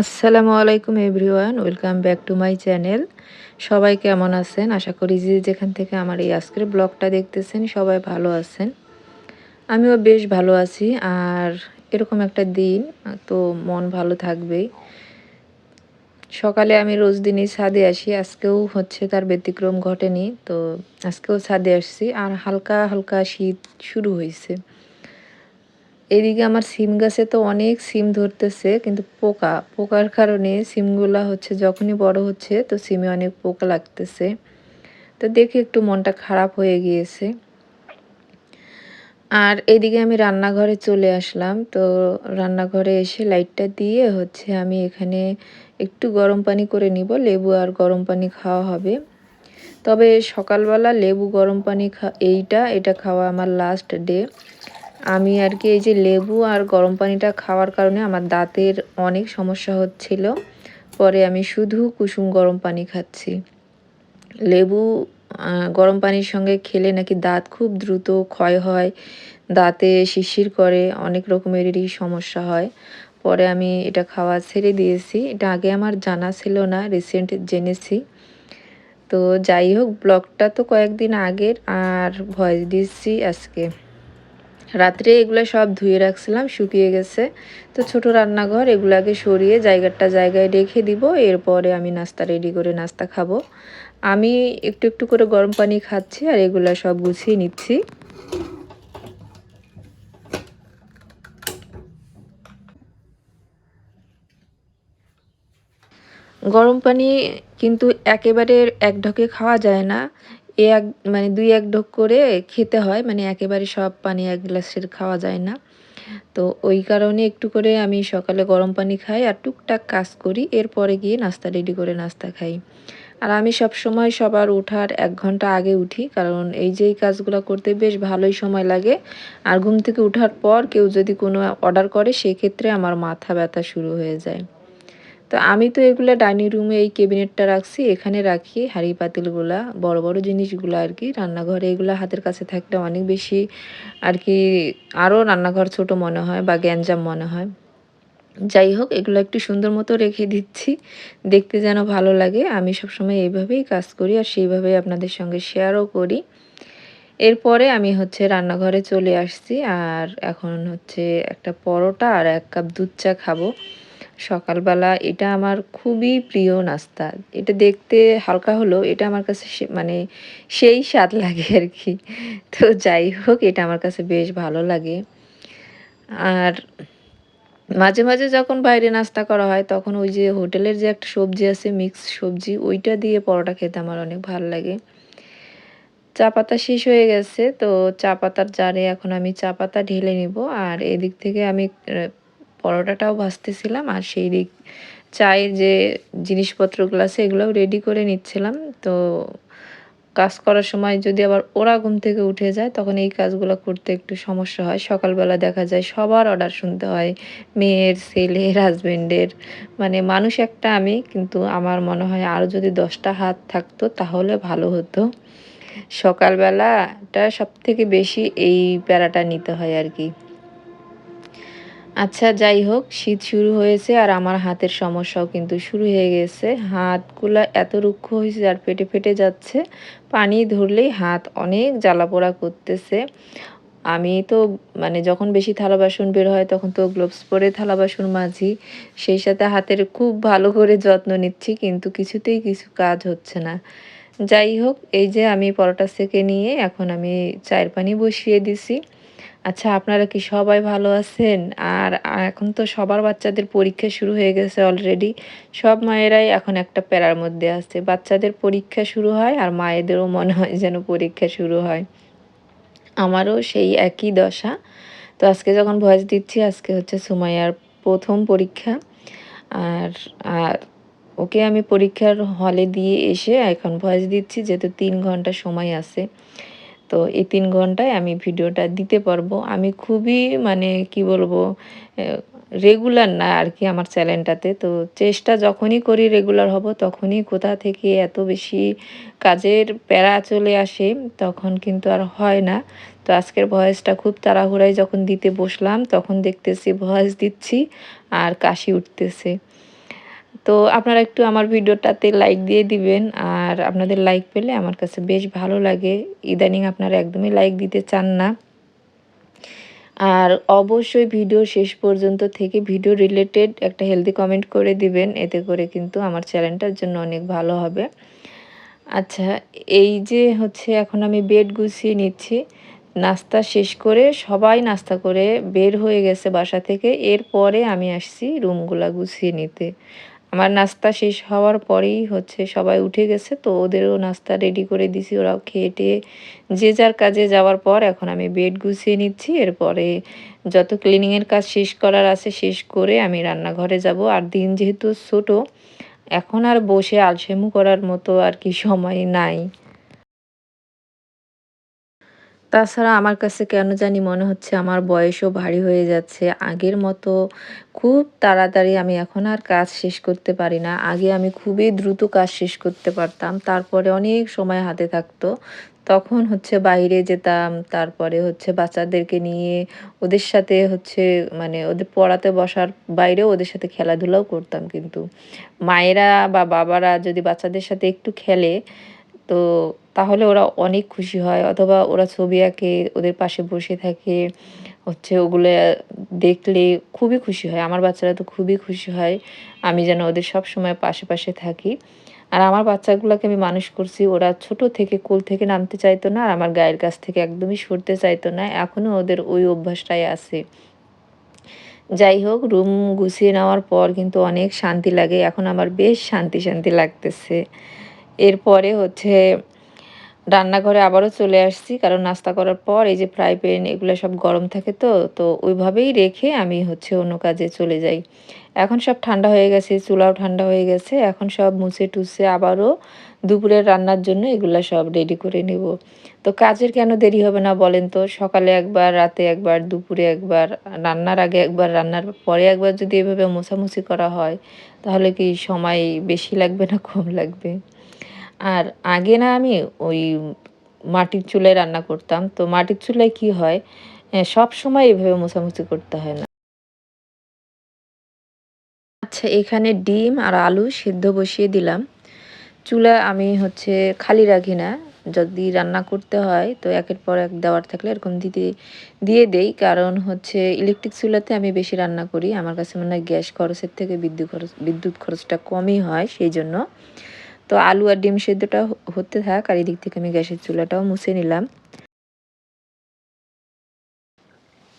আসসালামু আলাইকুম everyone, welcome back to my channel. সবাই কেমন আছেন? আশা করি যে যেখান থেকে আমার এই আজকের ব্লগটা দেখতেছেন, সবাই ভালো আছেন। আমিও বেশ ভালো আছি, আর এরকম একটা দিন, তো মন ভালো থাকবেই। সকালে আমি রোজ দিনই ছাদে আসি, আজকেও হচ্ছে তার ব্যতিক্রম ঘটেনি, তো আজকেও ছাদে আসছি, আর হালকা হালকা শীত শুরু হয়েছে। এদিকে আমার সিম গাছে তো অনেক সিম ধরতেছে, কিন্তু পোকা, পোকার কারণে সিমগুলা হচ্ছে যখনই বড় হচ্ছে তো সিমে অনেক পোকা লাগতেছে। তো দেখে একটু মনটা খারাপ হয়ে গিয়েছে। আর এদিকে আমি রান্নাঘরে চলে আসলাম, তো রান্নাঘরে এসে লাইটটা দিয়ে হচ্ছে আমি এখানে একটু গরম পানি করে নিব, লেবু আর গরম পানি খাওয়া হবে। তবে সকালবেলা লেবু গরম পানি খা, এইটা, এটা খাওয়া আমার লাস্ট ডে আমি আর কি এই যে লেবু আর গরম পানিটা খাওয়ার কারণে আমার দাঁতের অনেক সমস্যা হচ্ছিল। পরে আমি শুধু কুসুম গরম পানি খাচ্ছি। লেবু গরম পানির সঙ্গে খেলে নাকি দাঁত খুব দ্রুত ক্ষয় হয়, দাঁতে শিশির করে, অনেক রকমেরই সমস্যা হয়। পরে আমি এটা খাওয়া ছেড়ে দিয়েছি। এটা আগে আমার জানা ছিল না রিসেন্ট জেনেছি। তো যাই হোক, ব্লগটা তো কয়েকদিন আগের, আর ভয়েস দিচ্ছি আজকে। রাত্রে এগুলো সব ধুয়ে রাখছিলাম, শুকিয়ে গেছে। তো ছোট রান্নাঘর এগুলাকে সরিয়ে জায়গাটা জায়গায় রেখে দিব, এরপরে আমি নাস্তা রেডি করে নাস্তা খাব। আমি একটু একটু করে গরম পানি খাচ্ছি আর এগুলা সব গুছিয়ে নিচ্ছি। গরম পানি কিন্তু একেবারে এক ঢকে খাওয়া যায় না। এ এক মানে দুই এক ঢোক করে খেতে হয় মানে একেবারে সব পানি এক গ্লাসের খাওয়া যায় না। তো ওই কারণে একটু করে আমি সকালে গরম পানি খাই আর টুকটাক কাজ করি, এরপরে গিয়ে নাস্তা রেডি করে নাস্তা খাই। আর আমি সব সময় সবার ওঠার এক ঘণ্টা আগে উঠি, কারণ এই যে কাজগুলো করতে বেশ ভালোই সময় লাগে। আর ঘুম থেকে ওঠার পর কেউ যদি কোনো অর্ডার করে, সেক্ষেত্রে আমার মাথা ব্যথা শুরু হয়ে যায়। তো আমি তো এগুলো ডাইনিং রুমে এই ক্যাবিনেটটা রাখছি, এখানে রাখি হাঁড়ি পাতিলগুলা, বড় বড় জিনিসগুলো আর কি, রান্নাঘরে এগুলো হাতের কাছে থাকলে অনেক বেশি আর কি আরও রান্নাঘর ছোট মনে হয় বা গ্যাঞ্জাম মনে হয়। যাই হোক, এগুলো একটু সুন্দর মতো রেখে দিচ্ছি, দেখতে যেন ভালো লাগে। আমি সবসময় এইভাবেই কাজ করি আর সেইভাবেই আপনাদের সঙ্গে শেয়ারও করি। এরপরে আমি হচ্ছে রান্নাঘরে চলে আসছি আর এখন হচ্ছে একটা পরোটা আর এক কাপ দুধ চা খাব। সকালবেলা এটা আমার খুবই প্রিয় নাস্তা। এটা দেখতে হালকা হলেও এটা আমার কাছে মানে সেই স্বাদ লাগে আর কি। তো যাই হোক, এটা আমার কাছে বেশ ভালো লাগে। আর মাঝে মাঝে যখন বাইরে নাস্তা করা হয়, তখন ওই যে হোটেলের যে একটা সবজি আছে মিক্স সবজি, ওইটা দিয়ে পরোটা খেতে আমার অনেক ভালো লাগে। চা পাতা শেষ হয়ে গেছে, তো চা পাতার জারে এখন আমি চা পাতা ঢেলে নিব। আর এদিক থেকে আমি পরোটাটাও ভাজতেছিলাম আর সেই দিক চায়ের যে জিনিসপত্রগুলো আছে এগুলোও রেডি করে নিচ্ছিলাম। তো কাজ করার সময় যদি আবার ওরা ঘুম থেকে উঠে যায়, তখন এই কাজগুলো করতে একটু সমস্যা হয়। সকালবেলা দেখা যায় সবার অর্ডার শুনতে হয়, মেয়ের, ছেলের হাজব্যান্ডের মানে মানুষ একটা, আমি কিন্তু আমার মনে হয় আরও যদি দশটা হাত থাকতো তাহলে ভালো হতো। সকালবেলাটা সব থেকে বেশি এই প্যারাটা নিতে হয় আর কি। আচ্ছা যাই হোক, শীত শুরু হয়েছে আর আমার হাতের সমস্যাও কিন্তু শুরু হয়ে গেছে। হাতগুলো এত রুক্ষ হয়েছে আর পেটে ফেটে যাচ্ছে। পানি ধরলেই হাত অনেক জ্বালা পোড়া করতেছে। আমি তো মানে যখন বেশি থালা বাসন বের হয় তখন তো গ্লোভস পরে থালা বাসন মাঝি সেই সাথে হাতের খুব ভালো করে যত্ন নিচ্ছি, কিন্তু কিছুতেই কিছু কাজ হচ্ছে না। যাই হোক, এই যে আমি পরোটা সেকে নিয়ে এখন আমি চায়ের পানি বসিয়ে দিছি। আচ্ছা আপনারা কি সবাই ভালো আছেন? আর এখন তো সবার বাচ্চাদের পরীক্ষা শুরু হয়ে গেছে অলরেডি সব মায়েরাই এখন একটা প্যারার মধ্যে আছে। বাচ্চাদের পরীক্ষা শুরু হয় আর মায়েদেরও মনে হয় যেন পরীক্ষা শুরু হয়। আমারও সেই একই দশা। তো আজকে যখন ভয়েস দিচ্ছি, আজকে হচ্ছে সুমাইয়ার প্রথম পরীক্ষা। আর আর ওকে আমি পরীক্ষার হলে দিয়ে এসে এখন ভয়েস দিচ্ছি, যেহেতু তিন ঘণ্টা সময় আছে। তো এই তিন ঘন্টায় আমি ভিডিওটা দিতে পারব। আমি খুবই মানে কি বলব রেগুলার না আর কি আমার চ্যানেলটাতে তো চেষ্টা যখনই করি রেগুলার হব, তখনই কোথা থেকে এত বেশি কাজের প্যারা চলে আসে, তখন কিন্তু আর হয় না। তো আজকের ভয়েসটা খুব তাড়াহুড়ায় যখন দিতে বসলাম, তখন দেখতেছি ভয়েস দিচ্ছি আর কাশি উঠতেছে। তো আপনারা একটু আমার ভিডিওটাতে লাইক দিয়ে দিবেন, আর আপনাদের লাইক পেলে আমার কাছে বেশ ভালো লাগে। ইদানিং আপনারা একদমই লাইক দিতে চান না। আর অবশ্যই ভিডিও শেষ পর্যন্ত থেকে ভিডিও রিলেটেড একটা হেলদি কমেন্ট করে দিবেন, এতে করে কিন্তু আমার চ্যানেলটার জন্য অনেক ভালো হবে। আচ্ছা এই যে হচ্ছে এখন আমি বেড গুছিয়ে নিচ্ছি। নাস্তা শেষ করে সবাই নাস্তা করে বের হয়ে গেছে বাসা থেকে। এরপরে আমি আসছি রুমগুলা গুছিয়ে নিতে। আমার নাস্তা শেষ হওয়ার পরেই হচ্ছে সবাই উঠে গেছে, তো ওদেরও নাস্তা রেডি করে দিছি, ওরাও খেয়ে টেয়ে যে যার কাজে যাওয়ার পর এখন আমি বেড গুছিয়ে নিচ্ছি, এরপরে যত ক্লিনিংয়ের কাজ শেষ করার আছে শেষ করে আমি রান্নাঘরে যাব। আর দিন যেহেতু ছোটো, এখন আর বসে আলসেমু করার মতো আর কি সময় নাই। তাছাড়া আমার কাছে কেন জানি মনে হচ্ছে আমার বয়সও ভারী হয়ে যাচ্ছে। আগের মতো খুব তাড়াতাড়ি আমি এখন আর কাজ শেষ করতে পারি না। আগে আমি খুবই দ্রুত কাজ শেষ করতে পারতাম, তারপরে অনেক সময় হাতে থাকতো। তখন হচ্ছে বাইরে যেতাম, তারপরে হচ্ছে বাচ্চাদেরকে নিয়ে ওদের সাথে হচ্ছে মানে ওদের পড়াতে বসার বাইরে ওদের সাথে খেলাধুলাও করতাম কিন্তু। মায়েরা বা বাবারা যদি বাচ্চাদের সাথে একটু খেলে, তো তাহলে ওরা অনেক খুশি হয়। অথবা ওরা ছবি আঁকে, ওদের পাশে বসে থাকে। হচ্ছে ওগুলো দেখলে খুবই খুশি হয়। আমার বাচ্চারা তো খুবই খুশি হয়। আমি যেন ওদের সব সময় পাশে পাশে থাকি। আর আমার বাচ্চাগুলোকে আমি মানুষ করছি, ওরা ছোট থেকে কোল থেকে নামতে চাইতো না, আর আমার গায়ের কাছ থেকে একদমই সরতে চাইতো না। এখনও ওদের ওই অভ্যাসটাই আছে। যাই হোক, রুম গুছিয়ে নেওয়ার পর কিন্তু অনেক শান্তি লাগে। এখন আমার বেশ শান্তি শান্তি লাগতেছে। এরপরে হচ্ছে রান্নাঘরে আবারও চলে আসছি, কারণ নাস্তা করার পর এই যে ফ্রাই প্যান এগুলো সব গরম থাকে তো তো ওইভাবেই রেখে আমি হচ্ছে অন্য কাজে চলে যাই। এখন সব ঠান্ডা হয়ে গেছে, চুলাও ঠান্ডা হয়ে গেছে, এখন সব মুছে টুছে আবারও দুপুরের রান্নার জন্য এগুলো সব রেডি করে নেব। তো কাজের কেন দেরি হবে না বলেন তো? সকালে একবার, রাতে একবার, দুপুরে একবার, রান্নার আগে একবার, রান্নার পরে একবার যদি এভাবে মোছামুছি করা হয়, তাহলে কি সময় বেশি লাগবে না কম লাগবে? আর আগে না আমি ওই মাটির চুলায় রান্না করতাম, তো মাটির চুলায় কি হয় সব সময় এভাবে মোছামুছি করতে হয় না। আচ্ছা এখানে ডিম আর আলু সিদ্ধ বসিয়ে দিলাম। চুলা আমি হচ্ছে খালি রাখি না, যদি রান্না করতে হয় তো একের পর এক দেওয়ার থাকলে এরকম দিতে, দিয়ে দেই। কারণ হচ্ছে ইলেকট্রিক চুলাতে আমি বেশি রান্না করি, আমার কাছে মনে হয় গ্যাস খরচের থেকে বিদ্যুৎ খরচ, বিদ্যুৎ খরচটা কমই হয়, সেই জন্য। তো আলু আর ডিম সেদ্ধটা হতে থাক, আর এদিক থেকে আমি গ্যাসের চুলাটাও মুছে নিলাম।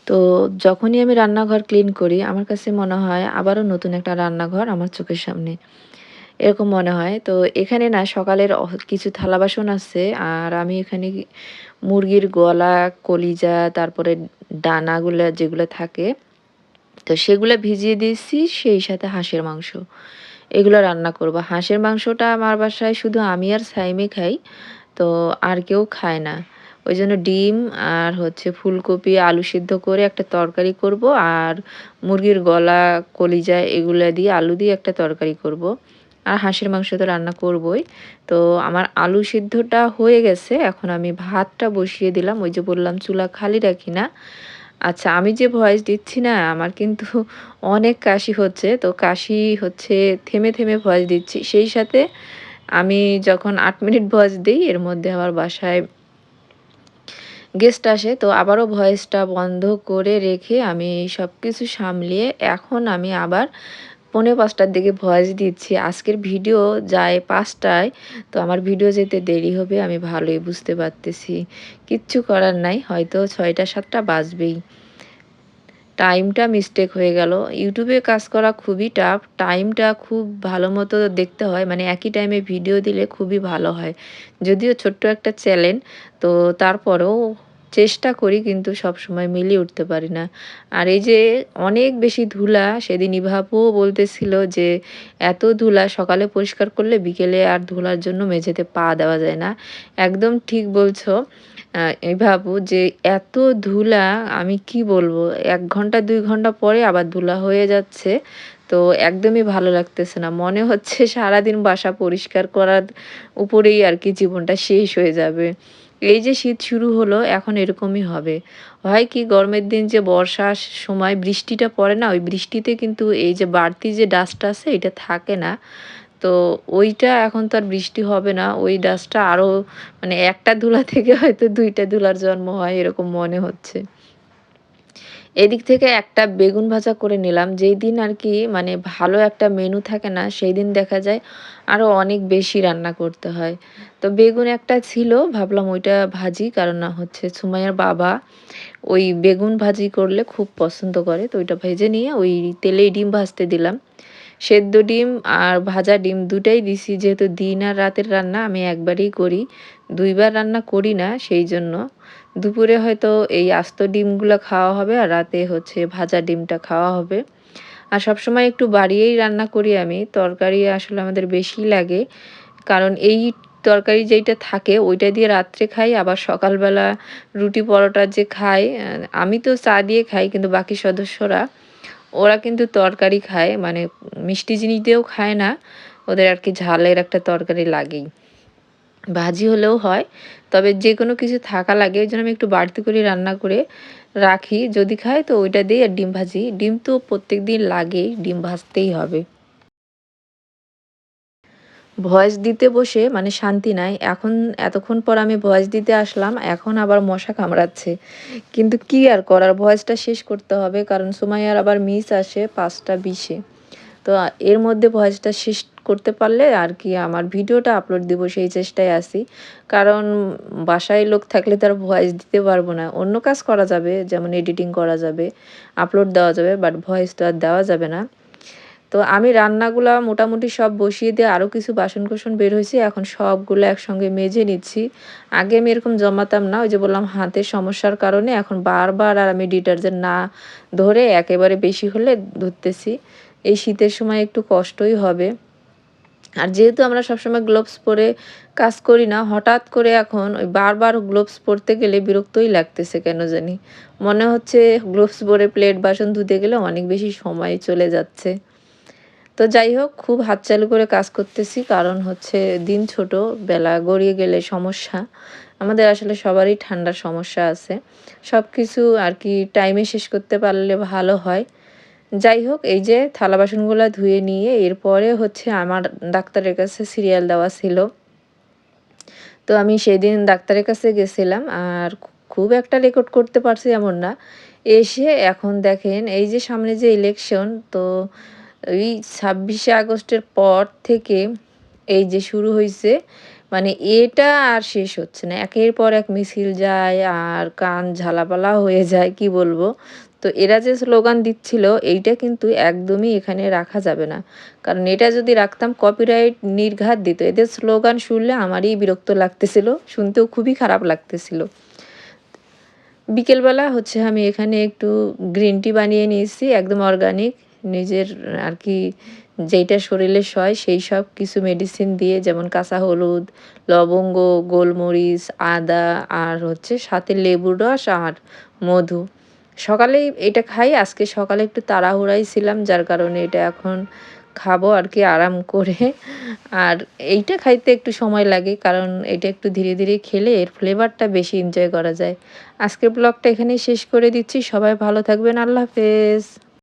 তো যখনই আমি রান্নাঘর ক্লিন করি, আমার কাছে মনে হয় আবারও নতুন একটা রান্নাঘর আমার চোখের সামনে। এরকম মনে হয়। তো এখানে না সকালের কিছু থালা বাসন আছে, আর আমি এখানে মুরগির গলা, কলিজা, তারপরে ডানাগুলো যেগুলো থাকে, তো সেগুলো ভিজিয়ে দিয়েছি, সেই সাথে হাঁসের মাংস। এগুলো রান্না করব। হাঁসের মাংসটা আমার বাসায় শুধু আমি আর সাইমে খাই, তো আর কেউ খায় না। ওই জন্য ডিম আর হচ্ছে ফুলকপি, আলু সিদ্ধ করে একটা তরকারি করব আর মুরগির গলা, কলিজা এগুলো দিয়ে আলু দিয়ে একটা তরকারি করব। আর হাঁসের মাংস তো রান্না করবই। তো আমার আলু সিদ্ধটা হয়ে গেছে, এখন আমি ভাতটা বসিয়ে দিলাম। ওই যে বললাম চুলা খালি রাখি না। আচ্ছা আমি যে ভয়েস দিচ্ছি না, আমার কিন্তু অনেক কাশি হচ্ছে। তো কাশি হচ্ছে, থেমে থেমে ভয়েস দিচ্ছি। সেই সাথে আমি যখন আট মিনিট ভয়েস দিই, এর মধ্যে আবার বাসায় গেস্ট আসে। তো আবারও ভয়েসটা বন্ধ করে রেখে আমি সব কিছু সামলিয়ে এখন আমি আবার পৌনে পাঁচটার দিকে ভয়েস দিচ্ছি। আজকের ভিডিও যায় পাঁচটায়, তো আমার ভিডিও যেতে দেরি হবে, আমি ভালোই বুঝতে পারতেছি। কিচ্ছু করার নাই, হয়তো ছয়টা, সাতটা বাজবেই। টাইমটা মিস্টেক হয়ে গেল। ইউটিউবে কাজ করা খুবই টাফ টাইমটা খুব ভালো মতো দেখতে হয় মানে একই টাইমে ভিডিও দিলে খুবই ভালো হয়। যদিও ছোট্ট একটা চ্যানেল তো তারপরেও চেষ্টা করি কিন্তু সব সময় মিলিয়ে উঠতে পারি না। আর এই যে অনেক বেশি ধুলা, সেদিন ইভাবও বলতেছিল যে এত ধুলা সকালে পরিষ্কার করলে বিকেলে আর ধুলার জন্য মেঝেতে পা দেওয়া যায় না। একদম ঠিক বলছো এই ভাবু যে এত ধুলা আমি কি বলব, এক ঘণ্টা, দুই ঘণ্টা পরে আবার ধুলা হয়ে যাচ্ছে। তো একদমই ভালো লাগতেছে না। মনে হচ্ছে সারাদিন বাসা পরিষ্কার করার উপরেই আর কি জীবনটা শেষ হয়ে যাবে। এই যে শীত শুরু হলো, এখন এরকমই হবে। হয় কি, গরমের দিন যে বর্ষার সময় বৃষ্টিটা পড়ে না, ওই বৃষ্টিতে কিন্তু এই যে বাড়তি যে ডাস্ট আছে, এটা থাকে না। তো ওইটা এখন তো আর বৃষ্টি হবে না। ওই ডাস্টটা আরও মানে একটা ধুলা থেকে হয়তো দুইটা ধুলার জন্ম হয়, এরকম মনে হচ্ছে। এদিক থেকে একটা বেগুন ভাজা করে নিলাম। যেই দিন আর কি মানে ভালো একটা মেনু থাকে না, সেই দিন দেখা যায় আরও অনেক বেশি রান্না করতে হয়। তো বেগুন একটা ছিল, ভাবলাম ওইটা ভাজি, কারণ না হচ্ছে সুমাইয়ার বাবা ওই বেগুন ভাজি করলে খুব পছন্দ করে। তো ওইটা ভেজে নিয়ে ওই তেলেই ডিম ভাজতে দিলাম। সেদ্ধ ডিম আর ভাজা ডিম দুটাই দিছি, যেহেতু দিন আর রাতের রান্না আমি একবারই করি। দুইবার রান্না করি না, সেই জন্য। দুপুরে হয়তো এই আস্ত ডিমগুলো খাওয়া হবে আর রাতে হচ্ছে ভাজা ডিমটা খাওয়া হবে। আর সবসময় একটু বাড়িয়েই রান্না করি আমি। তরকারি আসলে আমাদের বেশি লাগে। কারণ এই তরকারি যেইটা থাকে, ওইটা দিয়ে রাত্রে খাই, আবার সকালবেলা রুটি পরোটা যে খাই আমি তো চা দিয়ে খাই, কিন্তু বাকি সদস্যরা, ওরা কিন্তু তরকারি খায়। মানে মিষ্টি জিনিস দিয়েও খায় না। ওদের আর কি ঝালের একটা তরকারি লাগেই। ভাজি হলেও হয়, তবে যে কোনো কিছু থাকা লাগে, ওই জন্য আমি একটু বাড়তি করে রান্না করে রাখি। যদি খাই তো ওইটা দিই আর ডিম ভাজি। ডিম তো প্রত্যেক দিন লাগেই, ডিম ভাজতেই হবে। ভয়েস দিতে বসে মানে শান্তি নাই। এখন, এতক্ষণ পর আমি ভয়েস দিতে আসলাম, এখন আবার মশা কামড়াচ্ছে। কিন্তু কি আর করার? ভয়েসটা শেষ করতে হবে, কারণ সময় আর আবার মিস আসে পাঁচটা বিশে। তো এর মধ্যে ভয়েসটা শেষ করতে পারলে আর কি আমার ভিডিওটা আপলোড দিব সেই চেষ্টায় আসি কারণ বাসায় লোক থাকলে তার ভয়েস দিতে পারব না। অন্য কাজ করা যাবে, যেমন এডিটিং করা যাবে আপলোড দেওয়া যাবে বাট ভয়েস তো আর দেওয়া যাবে না। তো আমি রান্নাগুলো মোটামুটি সব বসিয়ে দিয়ে আরও কিছু বাসন কোসন বের হয়েছে। এখন সবগুলো একসঙ্গে মেজে নিচ্ছি। আগে আমি এরকম জমাতাম না, ওই যে বললাম হাতের সমস্যার কারণে। এখন বারবার আর আমি ডিটারজেন্ট না ধরে একেবারে বেশি হলে ধরতেছি। এই শীতের সময় একটু কষ্টই হবে। আর যেহেতু আমরা সবসময় গ্লোভস পরে কাজ করি না, হঠাৎ করে এখন ওই বারবার গ্লোভস পরতে গেলে বিরক্তই লাগতেছে কেন জানি। মনে হচ্ছে গ্লোভস পরে প্লেট বাসন ধুতে গেলে অনেক বেশি সময় চলে যাচ্ছে। তো যাই হোক, খুব হাত চালু করে কাজ করতেছি, কারণ হচ্ছে দিন ছোট, বেলা গড়িয়ে গেলে সমস্যা। আমাদের আসলে সবারই ঠান্ডার সমস্যা আছে। সব কিছু আর কি টাইমে শেষ করতে পারলে ভালো হয়। যাই হোক, এই যে থালা বাসনগুলো ধুয়ে নিয়ে এরপরে হচ্ছে আমার ডাক্তারের কাছে সিরিয়াল দেওয়া ছিল। তো আমি সেদিন ডাক্তারের কাছে গেছিলাম আর খুব একটা রেকর্ড করতে পারছি এমন না। এসে এখন দেখেন, এই যে সামনে যে ইলেকশন তো ওই ছাব্বিশে আগস্টের পর থেকে এই যে শুরু হয়েছে মানে এটা আর শেষ হচ্ছে না। একের পর এক মিছিল যায় আর কান ঝালাপালা হয়ে যায়, কি বলব? তো এরা যে স্লোগান দিচ্ছিল, এইটা কিন্তু একদমই এখানে রাখা যাবে না। কারণ এটা যদি রাখতাম কপিরাইট নির্ঘাত দিত। এদের স্লোগান শুনলে আমারই বিরক্ত লাগতেছিল, শুনতেও খুবই খারাপ লাগতেছিল। বিকেলবেলা হচ্ছে আমি এখানে একটু গ্রিন টি বানিয়ে নিয়েছি, একদম অর্গানিক নিজের আর কি যেইটা শরীরে সয়, সেই সব কিছু মেডিসিন দিয়ে, যেমন কাঁচা হলুদ, লবঙ্গ, গোলমরিচ, আদা আর হচ্ছে সাথে লেবুর রস আর মধু। সকালেই এটা খাই, আজকে সকালে একটু তাড়াহুড়াই ছিলাম, যার কারণে এটা এখন খাব আর কি আরাম করে। আর এইটা খাইতে একটু সময় লাগে, কারণ এটা একটু ধীরে ধীরে খেলে এর ফ্লেভারটা বেশি এনজয় করা যায়। আজকের ব্লগটা এখানেই শেষ করে দিচ্ছি, সবাই ভালো থাকবেন, আল্লাহ হাফেজ।